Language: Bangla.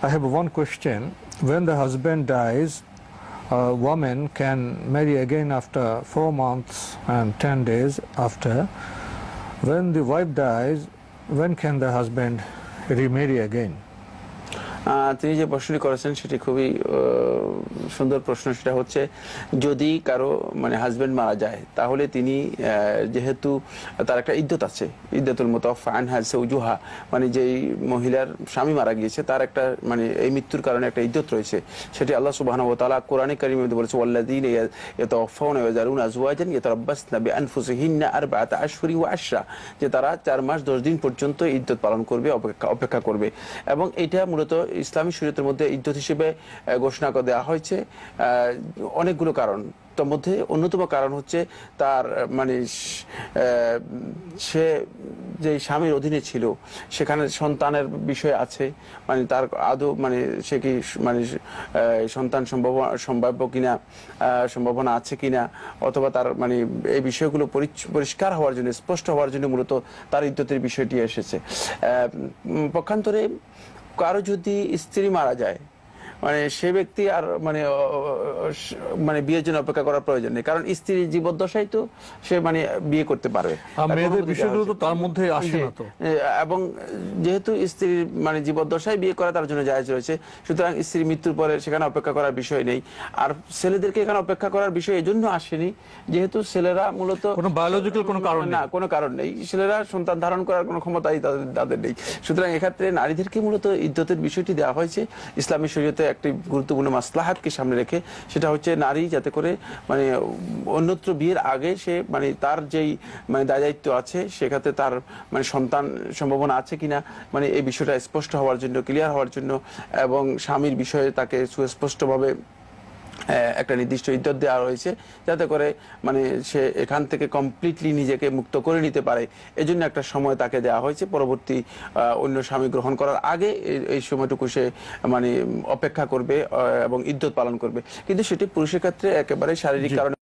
I have one question. When the husband dies, a woman can marry again after four months and ten days after. When the wife dies, when can the husband remarry again? তিনি যে প্রশ্নটি করেছেন, সেটি খুবই সুন্দর প্রশ্ন। সেটা হচ্ছে, যদি কারও মানে হাজবেন্ড মারা যায়, তাহলে তিনি যেহেতু তার একটা ইদ্যত আছে, ইদ্যতুল মতো ফান হাসে উজুহা মানে যেই মহিলার স্বামী মারা গিয়েছে, তার একটা মানে এই মৃত্যুর কারণে একটা ইদ্যত রয়েছে। সেটি আল্লাহ সুবাহ তালা কোরআনে মধ্যে বলেছে ওয়াল্লাদিন ইয়াতাওয়াফাউন ওয়াযারুন আজওয়াজান ইয়াতারাব্বাসনা বিআনফুসিহিন্না আরবাআতা আশহুরি ওয়া আশরা যে তারা চার মাস দশ দিন পর্যন্ত ইদ্যত পালন করবে, অপেক্ষা অপেক্ষা করবে। এবং এটা মূলত ইসলামী শরীয়তের মধ্যে ইদ্যত হিসেবে ঘোষণা করে দেওয়া হয়েছে। অনেকগুলো কারণ। তার মধ্যে অন্যতম কারণ হচ্ছে তার মানে সে যে স্বামীর অধীনে ছিল, সেখানে সন্তানের বিষয় আছে। মানে তার আদৌ মানে সে কি মানে সন্তান সম্ভব সম্ভাব্য কিনা সম্ভাবনা আছে কিনা, অথবা তার মানে এই বিষয়গুলো পরিষ্কার হওয়ার জন্য, স্পষ্ট হওয়ার জন্য মূলত তার ইদ্যতের বিষয়টি এসেছে। পক্ষান্তরে কারও যদি স্ত্রী মারা যায় মানে সে ব্যক্তি আর মানে মানে বিয়ের জন্য অপেক্ষা করার প্রয়োজন নেই। কারণ স্ত্রী জীবদ্দশায় তো সে মানে বিয়ে করতে পারবে। তার মধ্যে আসে না তো। এবং যেহেতু স্ত্রীর মানে জীবদ্দশায় বিয়ে করা তার জন্য জায়েজ রয়েছে সুতরাং স্ত্রীর মৃত্যুর পরে সেখানে অপেক্ষা করার বিষয় নেই। আর ছেলেদেরকে এখানে অপেক্ষা করার বিষয় এই জন্য আসেনি যেহেতু ছেলেরা মূলত কোনো biological কোনো কারণ না কোনো কারণ নেই। ছেলেরা সন্তান ধারণ করার কোনো ক্ষমতাই তাদের তাদের নেই। সুতরাং এক্ষেত্রে নারীদেরকে মূলত ইদ্যতের বিষয়টি দেওয়া হয়েছে। ইসলামী শরীয়তে একটি গুরুত্বপূর্ণ মাসলাহাতকে সামনে রেখে, সেটা হচ্ছে নারী যাতে করে মানে অন্যত্র বিয়ের আগে সে মানে তার যেই মানে দায়িত্ব আছে সেক্ষেত্রে তার মানে সন্তান সম্ভাবনা আছে কিনা মানে এই বিষয়টা স্পষ্ট হওয়ার জন্য, ক্লিয়ার হওয়ার জন্য, এবং স্বামীর বিষয়ে তাকে সুস্পষ্টভাবে একটা নির্দিষ্ট ইদ্যত দেওয়া রয়েছে যাতে করে মানে সে এখান থেকে কমপ্লিটলি নিজেকে মুক্ত করে নিতে পারে। এজন্য একটা সময় তাকে দেওয়া হয়েছে। পরবর্তী অন্য স্বামী গ্রহণ করার আগে এই- এই সময়টুকু সে মানে অপেক্ষা করবে এবং ইদ্যত পালন করবে। কিন্তু সেটি পুরুষের ক্ষেত্রে একেবারে শারীরিক কারণে